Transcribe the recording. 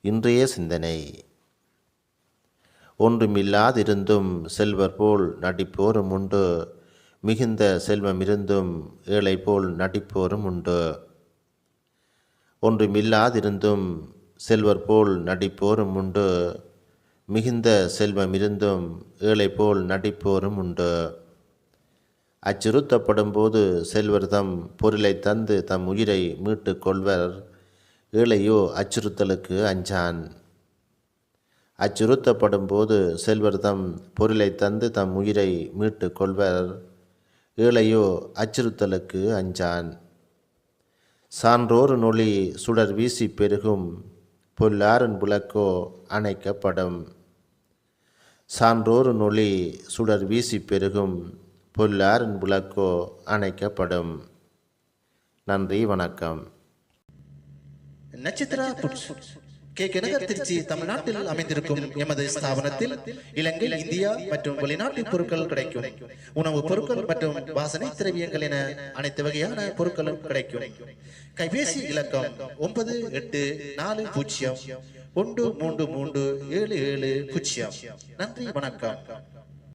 இன்றைய சிந்தனை. ஒன்றுமில்லாதிருந்தும் செல்வர் போல் நடிப்போரும் உண்டு. மிகுந்த செல்வமிருந்தும் ஏழை போல் நடிப்போரும் உண்டு. ஒன்றுமில்லாதிருந்தும் செல்வர் போல் நடிப்போரும் உண்டு. மிகுந்த செல்வமிருந்தும் ஏழை போல் நடிப்போரும் உண்டு. அச்சுறுத்தப்படும் போது செல்வர் தம் பொருளை தந்து தம் உயிரை மீட்டுக் கொள்வர். ஏழையோ அச்சுறுத்தலுக்கு அஞ்சான். அச்சுறுத்தப்படும் போது செல்வர் தம் பொருளை தந்து தம் உயிரை மீட்டு கொள்வர். ஏழையோ அச்சுறுத்தலுக்கு அஞ்சான். சான்றோர் நொழி சுடர் வீசி பெருகும். பொல்லாறன் புலக்கோ அணைக்கப்படும். சான்றோர் நொழி சுடர் வீசி பெருகும். பொல்லாறன் புலக்கோ அணைக்கப்படும். நன்றி வணக்கம். நட்சத்திரா புட்ஸ். கே கனகர் திருச்சி தமிழ்நாட்டில் அமைந்திருக்கும் எமது ஸ்தாபனத்தில் இலங்கை இந்தியா மற்றும் வெளிநாட்டு பொருட்கள் கிடைக்கும். உணவுப் பொருட்கள் மற்றும் வாசனை திரவியங்கள் என அனைத்து வகையான பொருட்களும் கிடைக்கும். கைபேசி இலக்கம் ஒன்பது எட்டு நாலு பூஜ்ஜியம். ஒன்று மூன்று மூன்று ஏழு ஏழு பூஜ்ஜியம். நன்றி வணக்கம்.